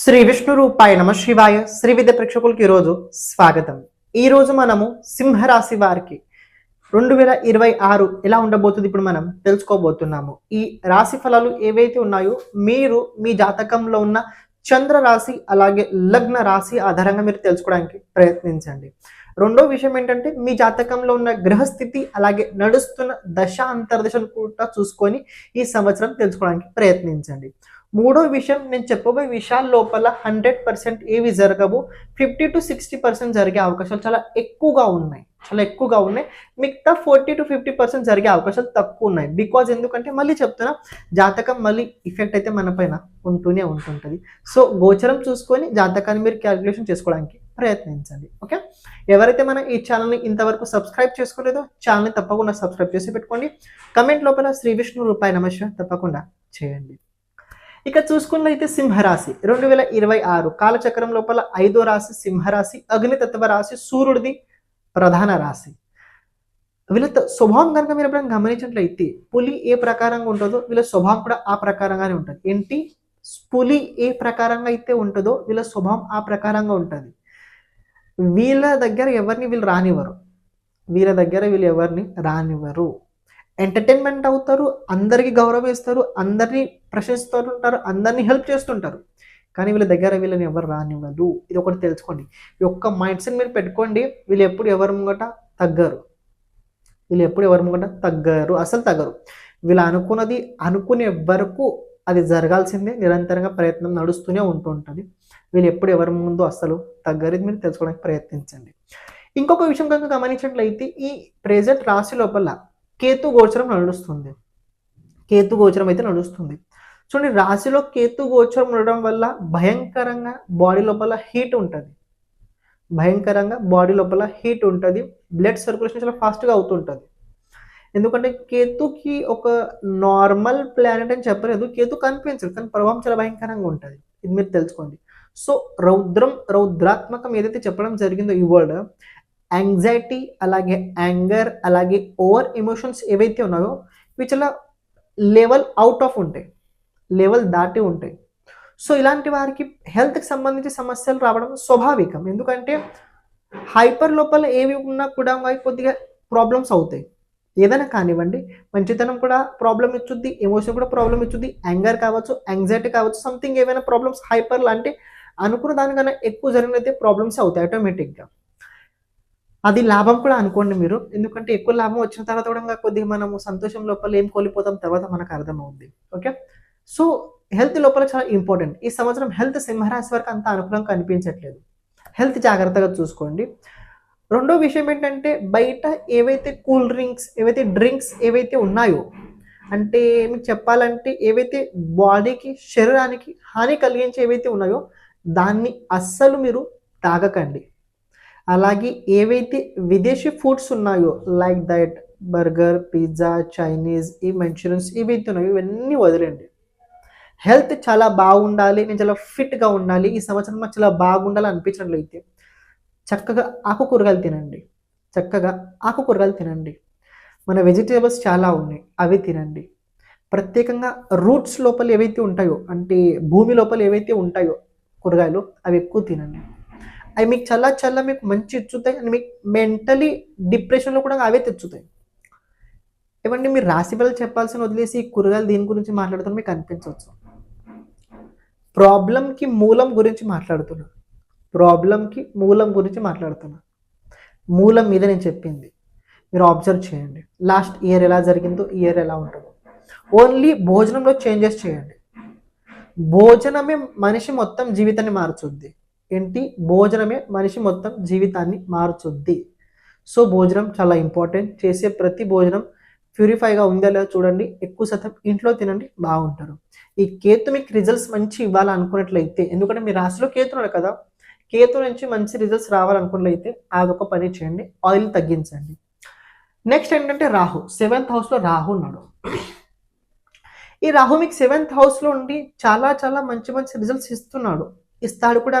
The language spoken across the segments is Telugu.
శ్రీ విష్ణు రూపాయ నమ శివాయ. శ్రీ విద్య ప్రేక్షకులకి ఈరోజు స్వాగతం. ఈరోజు మనము సింహరాశి వారికి రెండు వేల ఇరవై ఆరు ఎలా ఉండబోతుంది ఇప్పుడు మనం తెలుసుకోబోతున్నాము. ఈ రాశి ఫలాలు ఏవైతే ఉన్నాయో మీరు మీ జాతకంలో ఉన్న చంద్ర రాశి అలాగే లగ్న రాశి ఆధారంగా మీరు తెలుసుకోవడానికి ప్రయత్నించండి. రెండో విషయం ఏంటంటే మీ జాతకంలో ఉన్న గ్రహస్థితి అలాగే నడుస్తున్న దశ అంతర్దశను కూడా చూసుకొని ఈ సంవత్సరం తెలుసుకోవడానికి ప్రయత్నించండి. మూడో విషయం నేను చెప్పబోయే విషయాల లోపల హండ్రెడ్ పర్సెంట్ ఏవి జరగవు ఫిఫ్టీ టు సిక్స్టీ పర్సెంట్ జరిగే అవకాశాలు చాలా ఎక్కువగా ఉన్నాయి. చాలా ఎక్కువగా ఉన్నాయి. మిగతా ఫోర్టీ టు ఫిఫ్టీ పర్సెంట్ జరిగే అవకాశాలు తక్కువ ఉన్నాయి. బికాజ్ ఎందుకంటే మళ్ళీ చెప్తున్నా జాతకం మళ్ళీ ఇఫెక్ట్ అయితే మన పైన ఉంటూనే ఉంటుంటుంది. సో గోచరం చూసుకొని జాతకాన్ని మీరు క్యాలిక్యులేషన్ చేసుకోవడానికి ప్రయత్నించండి. ఓకే ఎవరైతే మన ఈ ఛానల్ని ఇంతవరకు సబ్స్క్రైబ్ చేసుకోలేదో ఛానల్ని తప్పకుండా సబ్స్క్రైబ్ చేసి పెట్టుకోండి. కమెంట్ లోపల శ్రీ విష్ణు రూపాయి నమస్కారం తప్పకుండా చేయండి. ఇక చూసుకున్నట్లయితే సింహరాశి. రెండు వేల ఇరవై ఆరు కాలచక్రం లోపల ఐదో రాశి సింహరాశి అగ్నితత్వ రాశి సూర్యుడిది ప్రధాన రాశి. వీళ్ళ స్వభావం కనుక మీరు ఎప్పుడైనా గమనించినట్లయితే పులి ఏ ప్రకారంగా ఉంటుందో వీళ్ళ స్వభావం కూడా ఆ ప్రకారంగానే ఉంటుంది. ఏంటి? పులి ఏ ప్రకారంగా అయితే ఉంటుందో వీళ్ళ స్వభావం ఆ ప్రకారంగా ఉంటుంది. వీళ్ళ దగ్గర ఎవరిని వీళ్ళు రానివ్వరు. వీళ్ళ దగ్గర వీళ్ళు ఎవరిని రానివ్వరు. ఎంటర్టైన్మెంట్ అవుతారు అందరికీ గౌరవిస్తారు అందరినీ ప్రశంసిస్తుంటారు అందరినీ హెల్ప్ చేస్తుంటారు. కానీ వీళ్ళ దగ్గర వీళ్ళని ఎవరు రానివ్వదు. ఇది ఒకటి తెలుసుకోండి. ఈ ఒక్క మైండ్ సెట్ మీరు పెట్టుకోండి వీళ్ళు ఎప్పుడు ఎవరి ముంగట తగ్గరు. వీళ్ళు ఎప్పుడు ఎవరి ముంగట తగ్గరు అసలు తగ్గరు. వీళ్ళు అనుకున్నది అనుకునే వరకు అది జరగాల్సిందే నిరంతరంగా ప్రయత్నం నడుస్తూనే ఉంటుంటుంది వీళ్ళు ఎప్పుడు ఎవరి ముందు అసలు తగ్గరు. మీరు తెలుసుకోవడానికి ప్రయత్నించండి. ఇంకొక విషయం కనుక గమనించినట్లయితే ఈ ప్రెజెంట్ రాశి లోపల కేతు గోచరం నడుస్తుంది. కేతు గోచరం అయితే నడుస్తుంది. చూడండి రాశిలో కేతు గోచరం ఉండడం వల్ల భయంకరంగా బాడీ లోపల హీట్ ఉంటుంది. భయంకరంగా బాడీ లోపల హీట్ ఉంటుంది. బ్లడ్ సర్క్యులేషన్ చాలా ఫాస్ట్గా అవుతుంటుంది. ఎందుకంటే కేతుకి ఒక నార్మల్ ప్లానెట్ అని చెప్పలేదు. కేతు కనిపించదు కానీ ప్రభావం చాలా భయంకరంగా ఉంటుంది. ఇది మీరు తెలుసుకోండి. సో రౌద్రం రౌద్రాత్మకం ఏదైతే చెప్పడం జరిగిందో ఈ వర్డ్ యాంగ్జైటీ అలాగే యాంగర్ అలాగే ఓవర్ ఎమోషన్స్ ఏవైతే ఉన్నాయో ఇవి చాలా లెవెల్ అవుట్ ఆఫ్ ఉంటాయి. లెవెల్ దాటి ఉంటాయి. సో ఇలాంటి వారికి హెల్త్కి సంబంధించి సమస్యలు రావడం స్వాభావికం. ఎందుకంటే హైపర్ లోపల ఏవి ఉన్నా కూడా వారికి కొద్దిగా ప్రాబ్లమ్స్ అవుతాయి. ఏదైనా కానివ్వండి మంచితనం కూడా ప్రాబ్లం ఇచ్చుద్ది ఎమోషన్ కూడా ప్రాబ్లం ఇచ్చుద్ది యాంగర్ కావచ్చు యాంగ్జైటీ కావచ్చు సంథింగ్ ఏమైనా ప్రాబ్లమ్స్ హైపర్ లాంటి అనుకున్న దానికన్నా ఎక్కువ జరిగినైతే ప్రాబ్లమ్స్ అవుతాయి ఆటోమేటిక్గా అది లాభం కూడా అనుకోండి మీరు. ఎందుకంటే ఎక్కువ లాభం వచ్చిన తర్వాత కూడా కొద్దిగా మనము సంతోషం లోపల ఏం కోల్పోతాం తర్వాత మనకు అర్థమవుద్ది. ఓకే? సో హెల్త్ లోపల చాలా ఇంపార్టెంట్. ఈ సంవత్సరం హెల్త్ సింహరాశి వరకు అంత అనుకూలంగా కనిపించట్లేదు. హెల్త్ జాగ్రత్తగా చూసుకోండి. రెండో విషయం ఏంటంటే బయట ఏవైతే కూల్ డ్రింక్స్ ఏవైతే డ్రింక్స్ ఏవైతే ఉన్నాయో అంటే మీకు చెప్పాలంటే ఏవైతే బాడీకి శరీరానికి హాని కలిగించే ఏవైతే ఉన్నాయో దాన్ని అస్సలు మీరు తాగకండి. అలాగే ఏవైతే విదేశీ ఫుడ్స్ ఉన్నాయో like that burger pizza Chinese ఈ మంచూరియన్స్ ఏవైతే ఉన్నాయో ఇవన్నీ వదిలేండి హెల్త్ చాలా బాగుండాలి నేను చాలా ఫిట్గా ఉండాలి ఈ సంవత్సరం నాకు చాలా బాగుండాలి అనిపించినట్లయితే చక్కగా ఆకుకూరగాయలు తినండి. చక్కగా ఆకుకూరగాయలు తినండి. మన వెజిటేబుల్స్ చాలా ఉన్నాయి అవి తినండి. ప్రత్యేకంగా రూట్స్ లోపల ఏవైతే ఉంటాయో అంటే భూమి లోపల ఏవైతే ఉంటాయో కూరగాయలు అవి ఎక్కువ తినండి. అవి మీకు చల్ల చల్ల మీకు మంచి ఇచ్చుతాయి అండ్ మీకు మెంటలీ డిప్రెషన్లో కూడా అవే తెచ్చుతాయి. ఇవ్వండి మీరు రాశి ఫలాలు చెప్పాల్సిన వదిలేసి ఈ కూరగాయలు దీని గురించి మాట్లాడుతున్న మీకు అనిపించవచ్చు. ప్రాబ్లంకి మూలం గురించి మాట్లాడుతున్నా. ప్రాబ్లంకి మూలం గురించి మాట్లాడుతున్నా. మూలం మీద నేను చెప్పింది. మీరు అబ్జర్వ్ చేయండి. లాస్ట్ ఇయర్ ఎలా జరిగిందో ఇయర్ ఎలా ఉంటుందో. ఓన్లీ భోజనంలో చేంజెస్ చేయండి. భోజనమే మనిషి మొత్తం జీవితాన్ని మార్చుద్ది ఏంటి? భోజనమే మనిషి మొత్తం జీవితాన్ని మార్చుద్ది. సో భోజనం చాలా ఇంపార్టెంట్. చేసే ప్రతి భోజనం ప్యూరిఫైగా ఉందా లేదా చూడండి. ఎక్కువ శాతం ఇంట్లో తినండి బాగుంటారు. ఈ కేతు మీకు రిజల్ట్స్ మంచి ఇవ్వాలనుకున్నట్లయితే ఎందుకంటే మీ రాశిలో కేతున్నారు కదా కేతు నుంచి మంచి రిజల్ట్స్ రావాలనుకున్నట్లయితే అదొక పని చేయండి ఆయిల్ తగ్గించండి. నెక్స్ట్ ఏంటంటే రాహు. సెవెంత్ హౌస్లో రాహు ఉన్నాడు. ఈ రాహు మీకు సెవెంత్ హౌస్లో ఉండి చాలా చాలా మంచి మంచి రిజల్ట్స్ ఇస్తున్నాడు. ఇస్తాడు కూడా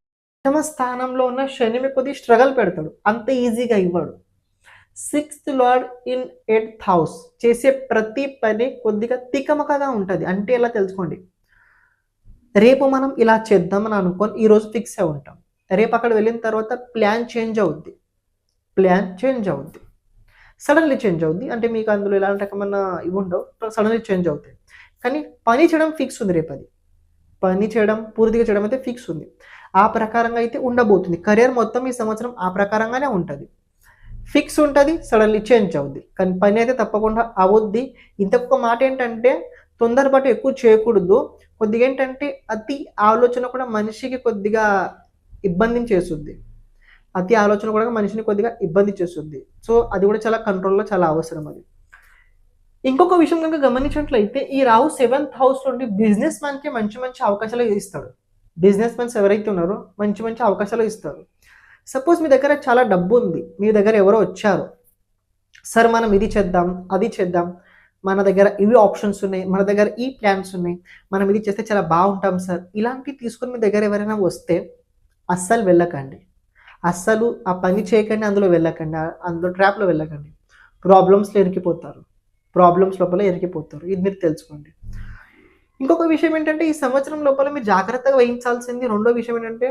ప్రథమ స్థానంలో ఉన్న శని మీకు కొద్దిగా స్ట్రగల్ పెడతాడు. అంత ఈజీగా ఇవ్వడు. Sixth lord in eighth house చేసే ప్రతి పని కొద్దిగా తికమకగా ఉంటుంది. అంటే ఎలా తెలుసుకోండి? రేపు మనం ఇలా చేద్దామని అనుకొని ఈరోజు ఫిక్స్ అయి ఉంటాం. రేపు అక్కడ వెళ్ళిన తర్వాత ప్లాన్ చేంజ్ అవుద్ది. ప్లాన్ చేంజ్ అవుద్ది. సడన్లీ చేంజ్ అవుద్ది. అంటే మీకు అందులో ఎలాంటి రకమైన ఇవి ఉండవు. సడన్లీ చేంజ్ అవుతాయి. కానీ పని చేయడం ఫిక్స్ ఉంది రేపు అది పని చేయడం పూర్తిగా చేయడం అయితే ఫిక్స్ ఉంది. ఆ ప్రకారంగా అయితే ఉండబోతుంది. కెరియర్ మొత్తం ఈ సంవత్సరం ఆ ప్రకారంగానే ఉంటుంది. ఫిక్స్ ఉంటుంది సడన్లీ చేంజ్ అవుద్ది. కానీ పని అయితే తప్పకుండా అవద్ది. ఇంతకొక మాట ఏంటంటే తొందరపాటు ఎక్కువ చేయకూడదు. కొద్దిగా ఏంటంటే అతి ఆలోచన కూడా మనిషికి కొద్దిగా ఇబ్బందిని చేస్తుంది. అతి ఆలోచన కూడా మనిషిని కొద్దిగా ఇబ్బంది చేస్తుంది. సో అది కూడా చాలా కంట్రోల్లో చాలా అవసరం అది. ఇంకొక విషయం కనుక గమనించినట్లయితే ఈ రాహు సెవెంత్ హౌస్ నుండి బిజినెస్ మ్యాన్కి మంచి మంచి అవకాశాలు ఇస్తాడు. బిజినెస్ మెన్స్ ఎవరైతే ఉన్నారో మంచి మంచి అవకాశాలు ఇస్తారు. సపోజ్ మీ దగ్గర చాలా డబ్బు ఉంది. మీ దగ్గర ఎవరో వచ్చారు. సార్ మనం ఇది చేద్దాం అది చేద్దాం. మన దగ్గర ఇవి ఆప్షన్స్ ఉన్నాయి. మన దగ్గర ఈ ప్లాన్స్ ఉన్నాయి. మనం ఇది చేస్తే చాలా బాగుంటాం సార్. ఇలాంటివి తీసుకొని మీ దగ్గర ఎవరైనా వస్తే అస్సలు వెళ్ళకండి. అస్సలు ఆ పని చేయకండి అందులో వెళ్ళకండి. అందులో ట్రాప్లో వెళ్ళకండి. ప్రాబ్లమ్స్లో ఇరికిపోతారు. ప్రాబ్లమ్స్ లోపల ఇరికిపోతారు. ఇది మీరు తెలుసుకోండి. ఇంకొక విషయం ఏంటంటే ఈ సంవత్సరం లోపల మీరు జాగ్రత్తగా వహించాల్సింది రెండో విషయం ఏంటంటే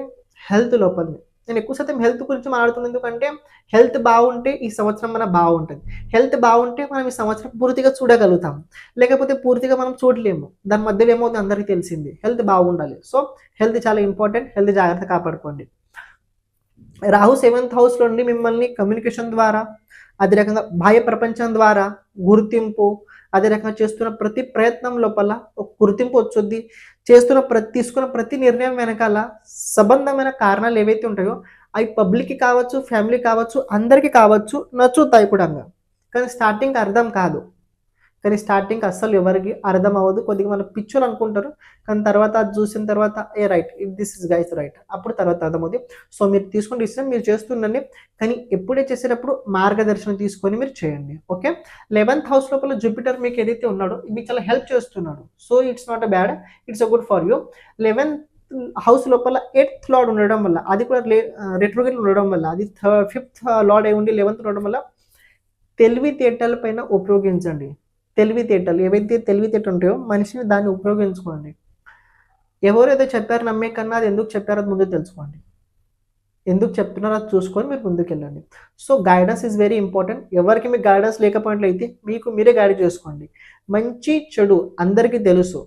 హెల్త్ లోపల నేను ఎక్కువ శాతం హెల్త్ గురించి మాట్లాడుతున్నాను ఎందుకంటే హెల్త్ బాగుంటే ఈ సంవత్సరం మన బాగుంటుంది. హెల్త్ బాగుంటే మనం ఈ సంవత్సరం పూర్తిగా చూడగలుగుతాం. లేకపోతే పూర్తిగా మనం చూడలేము. దాని మధ్యలో ఏమవుతుంది? అందరికీ తెలిసింది. హెల్త్ బాగుండాలి. సో హెల్త్ చాలా ఇంపార్టెంట్ హెల్త్ జాగ్రత్త కాపాడుకోండి. రాహు సెవెంత్ హౌస్లో నుండి మిమ్మల్ని కమ్యూనికేషన్ ద్వారా అదే రకంగా బాహ్య ప్రపంచం ద్వారా గుర్తింపు అదే రకంగా చేస్తున్న ప్రతి ప్రయత్నం లోపల ఒక గుర్తింపు వచ్చుద్ది. చేస్తున్న ప్రతి తీసుకున్న ప్రతి నిర్ణయం వెనకాల సంబంధమైన కారణాలు ఏవైతే ఉంటాయో అవి పబ్లిక్కి కావచ్చు ఫ్యామిలీ కావచ్చు అందరికీ కావచ్చు నచ్చుతాయి కూడా కానీ స్టార్టింగ్ అర్థం కాదు. కానీ స్టార్టింగ్ అస్సలు ఎవరికి అర్థం అవ్వదు. కొద్దిగా మన పిచ్చులు అనుకుంటారు. కానీ తర్వాత అది చూసిన తర్వాత ఏ right it this is guys right అప్పుడు తర్వాత అర్థమవుతుంది సో మీరు తీసుకున్న డిసిషన్ మీరు చేస్తుండండి. కానీ ఎప్పుడే చేసేటప్పుడు మార్గదర్శనం తీసుకొని మీరు చేయండి. ఓకే? లెవెన్త్ హౌస్ లోపల జూపిటర్ మీకు ఏదైతే ఉన్నాడో మీకు చాలా హెల్ప్ చేస్తున్నాడు. So it's not a bad it's a good for you eleventh house లోపల ఎయిత్ లార్డ్ ఉండడం వల్ల అది కూడా రెట్రోగేట్ ఉండడం వల్ల అది ఫిఫ్త్ లార్డ్ అయి ఉండి లెవెన్త్ ఉండడం వల్ల తెలివితేటల పైన ఉపయోగించండి. తెలివితేటలు ఏవైతే తెలివితేటలు ఉంటాయో మనిషిని దాన్ని ఉపయోగించుకోండి. ఎవరు ఏదో చెప్పారు నమ్మే కన్నా అది ఎందుకు చెప్పారో అది ముందు తెలుసుకోండి. ఎందుకు చెప్తున్నారో అది చూసుకొని మీరు ముందుకు వెళ్ళండి so guidance is very important ఎవరికి మీకు గైడెన్స్ లేకపోయినట్లయితే మీకు మీరే గైడ్ చేసుకోండి. మంచి చెడు అందరికీ తెలుసు.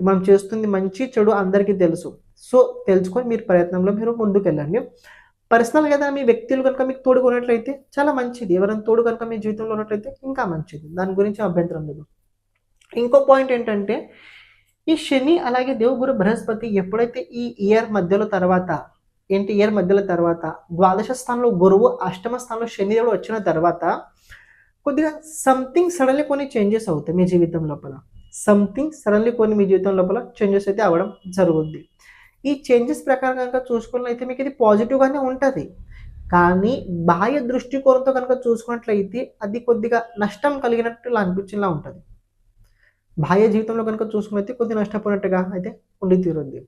మనం చేస్తుంది మంచి చెడు అందరికీ తెలుసు. సో తెలుసుకొని మీరు ప్రయత్నంలో మీరు ముందుకు వెళ్ళండి పర్సనల్గా ఏదైనా మీ వ్యక్తులు కనుక మీకు తోడుగా ఉన్నట్లయితే చాలా మంచిది. ఎవరైనా తోడు కనుక మీ జీవితంలో ఉన్నట్లయితే ఇంకా మంచిది. దాని గురించి అభ్యంతరం లేదు. ఇంకో పాయింట్ ఏంటంటే ఈ శని అలాగే దేవగురు బృహస్పతి ఎప్పుడైతే ఈ ఇయర్ మధ్యలో తర్వాత ఏంటి ఇయర్ మధ్యలో తర్వాత ద్వాదశ స్థానంలో గురువు అష్టమ స్థానంలో శనిదేవుడు వచ్చిన తర్వాత కొద్దిగా సంథింగ్ సడన్లీ కొన్ని చేంజెస్ అవుతాయి మీ జీవితం లోపల. సంథింగ్ సడన్లీ కొన్ని మీ జీవితం లోపల చేంజెస్ అయితే అవ్వడం జరుగుద్ది. ఈ చేంజెస్ ప్రకారం కనుక చూసుకున్నట్లయితే మీకు ఇది పాజిటివ్గానే ఉంటుంది. కానీ బాహ్య దృష్టికోణంతో కనుక చూసుకున్నట్లయితే అది కొద్దిగా నష్టం కలిగినట్టు అనిపించేలా ఉంటుంది. బాహ్య జీవితంలో కనుక చూసుకున్నైతే కొద్దిగా నష్టపోయినట్టుగా అయితే ఉండి తీరుంది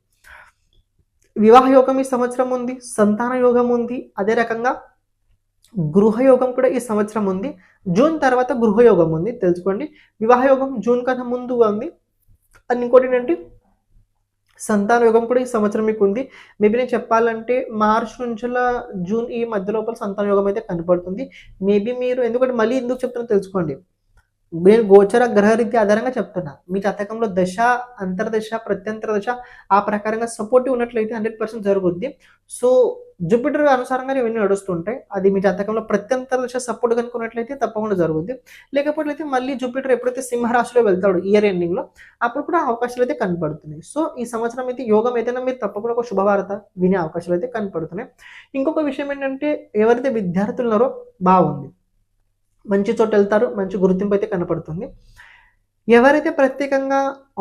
వివాహ యోగం ఈ సంవత్సరం ఉంది సంతాన యోగం ఉంది అదే రకంగా గృహయోగం కూడా ఈ సంవత్సరం ఉంది. జూన్ తర్వాత గృహయోగం ఉంది. తెలుసుకోండి వివాహయోగం జూన్ కన్నా ముందుగా ఉంది. అండ్ ఇంకోటి ఏంటంటే సంతాన యోగం కూడా ఈ సంవత్సరం మీకు ఉంది. మేబీ నేను చెప్పాలంటే మార్చ్ నుంచి జూన్ ఈ మధ్య లోపల సంతాన యోగం అయితే కనపడుతుంది మేబీ మీరు ఎందుకంటే మళ్ళీ ఎందుకు చెప్తున్నా తెలుసుకోండి. నేను గోచర రీతి ఆధారంగా చెప్తున్నా. మీ జాతకంలో దశ అంతర్దశ ప్రత్యంతర దశ ఆ ప్రకారంగా సపోర్టివ్ ఉన్నట్లయితే హండ్రెడ్ పర్సెంట్ జరుగుద్ది. సో జూపిటర్ అనుసారంగా ఇవన్నీ నడుస్తుంటాయి. అది మీ జాతకంలో ప్రత్యంతర దశ సపోర్ట్ కనుక్కున్నట్లయితే తప్పకుండా జరుగుద్ది. లేకపోతే మళ్ళీ జూపిటర్ ఎప్పుడైతే సింహరాశిలో వెళ్తాడు ఇయర్ ఎండింగ్లో అప్పుడు కూడా అవకాశాలు అయితే కనపడుతున్నాయి. సో ఈ సంవత్సరం అయితే యోగం ఏదైనా మీరు తప్పకుండా ఒక శుభవార్త వినే అవకాశాలు అయితే కనపడుతున్నాయి. ఇంకొక విషయం ఏంటంటే ఎవరైతే విద్యార్థులు ఉన్నారో బాగుంది. మంచి చోట వెళ్తారు మంచి గుర్తింపు అయితే కనపడుతుంది. ఎవరైతే ప్రత్యేకంగా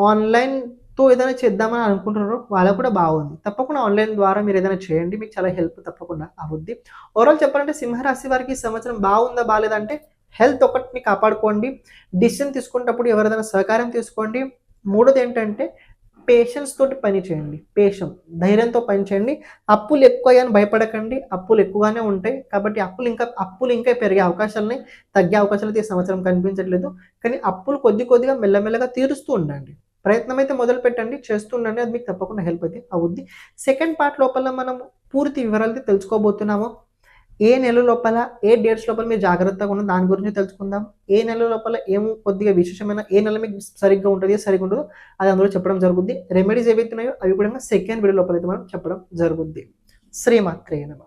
ఆన్లైన్తో ఏదైనా చేద్దామని అనుకుంటున్నారో వాళ్ళకు కూడా బాగుంది. తప్పకుండా ఆన్లైన్ ద్వారా మీరు ఏదైనా చేయండి మీకు చాలా హెల్ప్ తప్పకుండా అవుద్ది. ఓవరాల్ చెప్పాలంటే సింహరాశి వారికి ఈ సంవత్సరం బాగుందా బాగాలేదంటే హెల్త్ ఒకటిని కాపాడుకోండి. డిసిషన్ తీసుకునేటప్పుడు ఎవరిదైనా సహకారం తీసుకోండి. మూడోది ఏంటంటే పేషెన్స్ తోటి పని చేయండి. పేషం ధైర్యంతో పని చేయండి. అప్పులు ఎక్కువ భయపడకండి. అప్పులు ఎక్కువగానే ఉంటాయి. కాబట్టి అప్పులు ఇంకా అప్పులు ఇంకా పెరిగే అవకాశాలని తగ్గే అవకాశాలు ఈ సంవత్సరం కనిపించట్లేదు. కానీ అప్పులు కొద్ది కొద్దిగా మెల్లమెల్లగా తీరుస్తూ ఉండండి. ప్రయత్నం అయితే మొదలు పెట్టండి. చేస్తుండండి అది మీకు తప్పకుండా హెల్ప్ అయితే అవుద్ది. సెకండ్ పార్ట్ లోపల మనం పూర్తి వివరాలు అయితే తెలుసుకోబోతున్నాము. ఏ నెల లోపల ఏ డేట్స్ లోపల మీరు జాగ్రత్తగా ఉన్న దాని గురించి తెలుసుకుందాం. ఏ నెల లోపల ఏం కొద్దిగా విశేషమైన ఏ నెల మీకు సరిగ్గా ఉంటుంది సరిగ్గా ఉండదు అది అందులో చెప్పడం జరుగుద్ది. రెమెడీస్ ఏవైతున్నాయో అవి కూడా సెకండ్ వీడియో లోపల అయితే మనం చెప్పడం జరుగుద్ది. శ్రీమాత్రే నమ.